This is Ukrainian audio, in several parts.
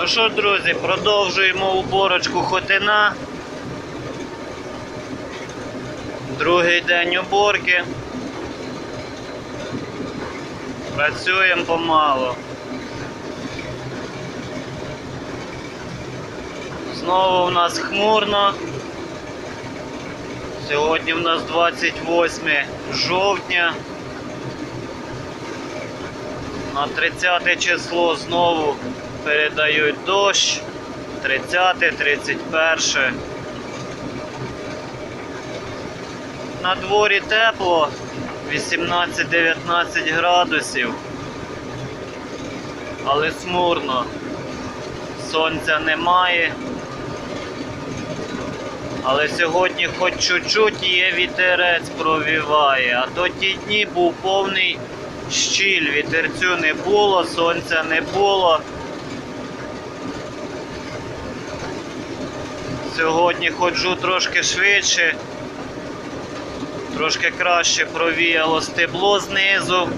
Ну що, друзі, продовжуємо уборочку хотина. Другий день уборки. Працюємо помалу. Знову в нас хмурно. Сьогодні в нас 28 жовтня. На 30 число знову передають дощ. 30, 31. На дворі тепло, 18-19 градусів. Але смурно. Сонця немає. Але сьогодні хоч чуть-чуть є вітерець провіває, а то ті дні був повний щіль, вітерцю не було, сонця не було. Сьогодні ходжу трошки швидше, трошки краще провіяло стебло знизу.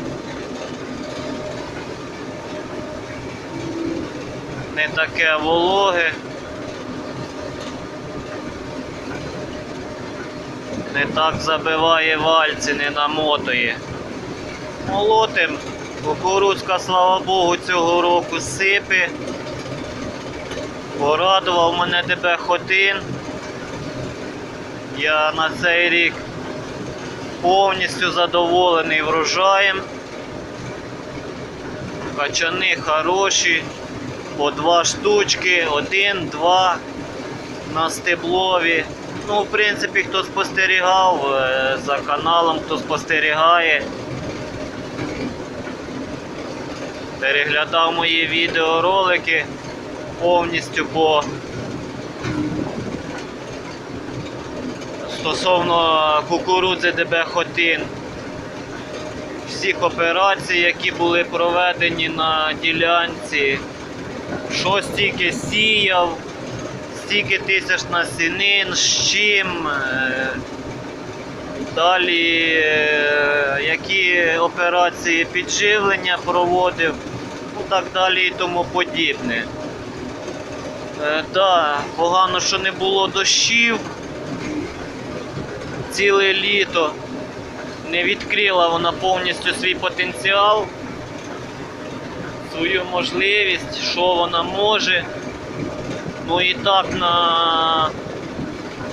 Не таке вологе. Не так забиває вальці, не намотує. Молотим. Кукурудзка, слава Богу, цього року сипе. Порадував мене тебе хотин. Я на цей рік повністю задоволений врожаєм. Качани хороші, по два штучки, один, два на стеблові. Ну, в принципі, хто спостерігав е, за каналом, хто спостерігає, переглядав мої відеоролики повністю по стосовно кукурудзи ДБ Хотин. Всіх операцій, які були проведені на ділянці, що стільки сіяв, стільки тисяч насінин, з чим. е, Далі, е, які операції підживлення проводив, ну так далі і тому подібне. Е, да, погано, що не було дощів. Ціле літо не відкрила вона повністю свій потенціал, свою можливість, що вона може. Ну і так на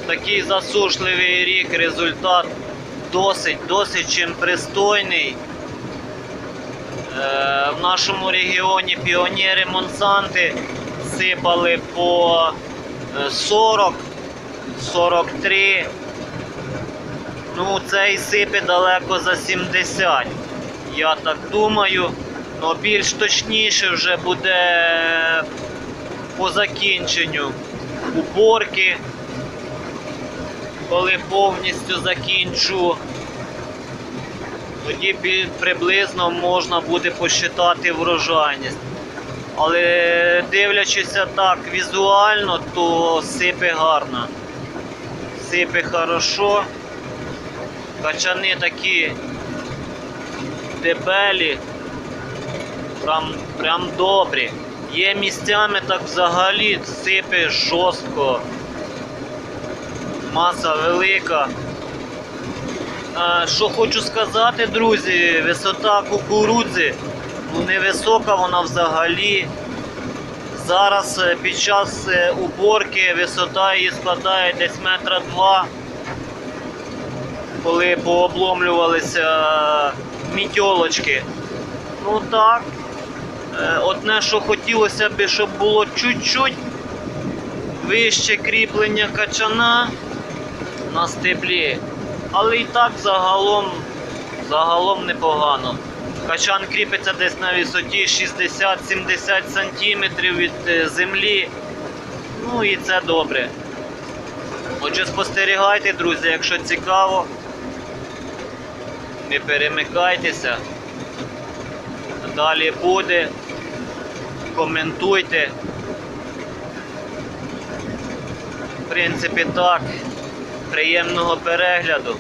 такий засушливий рік результат досить, досить чим пристойний. Е, в нашому регіоні піонери Монсанти сипали по е, 40, 43. Ну, цей сипе далеко за 70. Я так думаю. Но більш точніше вже буде по закінченню уборки, коли повністю закінчу, тоді приблизно можна буде посчитати врожайність. Але дивлячися так візуально, то сипе гарно. Сипе хорошо. Качани такі дебелі, прям, прям добрі. Є місцями так взагалі сипе жорстко. Маса велика. Що хочу сказати, друзі, висота кукурудзи, ну невисока вона взагалі. Зараз е, під час е, уборки висота її складає десь метра два, коли пообломлювалися мітьолочки. Ну так, Е, Одне, що хотілося б, щоб було чуть-чуть вище кріплення качана на стеблі. Але і так загалом, загалом непогано. Качан кріпиться десь на висоті 60-70 см від е, землі. Ну і це добре. Отже, спостерігайте, друзі, якщо цікаво. Не перемикайтеся. Далі буде. Коментуйте. В принципі, так. Приємного перегляду.